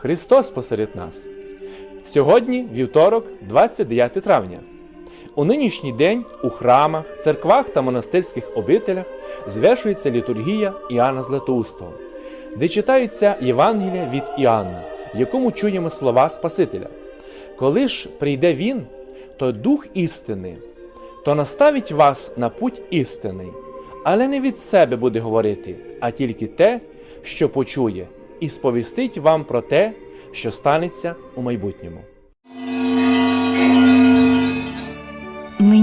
Христос посеред нас. Сьогодні вівторок, 29 травня. У нинішній день у храмах, церквах та монастирських обителях звершується літургія Іоанна Златоустого, де читаються Євангелія від Іоанна, в якому чуємо слова Спасителя. Коли ж прийде Він, то Дух істини, то наставить вас на путь істинний, але не від себе буде говорити, а тільки те, що почує, і сповістить вам про те, що станеться у майбутньому.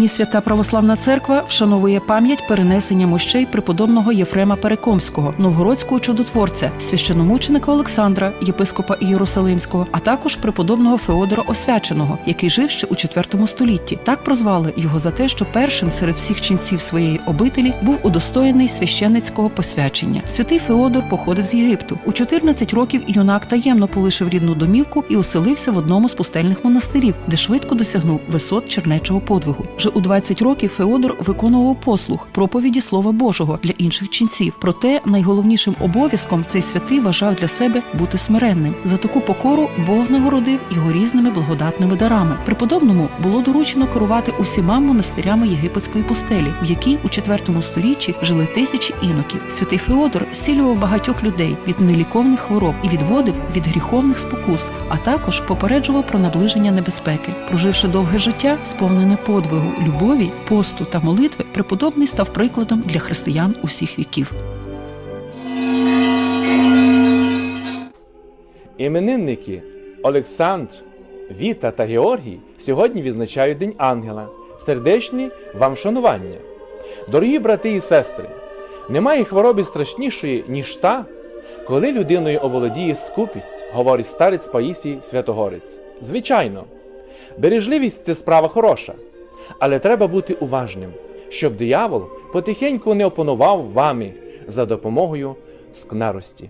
Нині свята православна церква вшановує пам'ять перенесення мощей преподобного Єфрема Перекомського, новгородського чудотворця, священомученика Олександра, єпископа Єрусалимського, а також преподобного Феодора Освяченого, який жив ще у IV столітті. Так прозвали його за те, що першим серед всіх ченців своєї обителі був удостоєний священницького посвячення. Святий Феодор походив з Єгипту. У 14 років юнак таємно полишив рідну домівку і оселився в одному з пустельних монастирів, де швидко досягнув висот чернечого подвигу. Вже у 20 років Феодор виконував послуг проповіді Слова Божого для інших ченців. Проте найголовнішим обов'язком цей святий вважав для себе бути смиренним. За таку покору Бог нагородив його різними благодатними дарами. Преподобному було доручено керувати усіма монастирями єгипетської пустелі, в якій у IV сторіччі жили тисячі іноків. Святий Феодор зцілював багатьох людей від неліковних хвороб і відводив від гріховних спокус, а також попереджував про наближення небезпеки. Проживши довге життя, сповнене подвигу, любові, посту та молитви, преподобний став прикладом для християн усіх віків. Іменинники Олександр, Віта та Георгій сьогодні відзначають День Ангела. Сердечні вам шанування. Дорогі брати і сестри, немає хвороби страшнішої, ніж та, коли людиною оволодіє скупість, говорить старець Паїсій Святогорець. Звичайно, бережливість це справа хороша, але треба бути уважним, щоб диявол потихеньку не опанував вами за допомогою скнарості.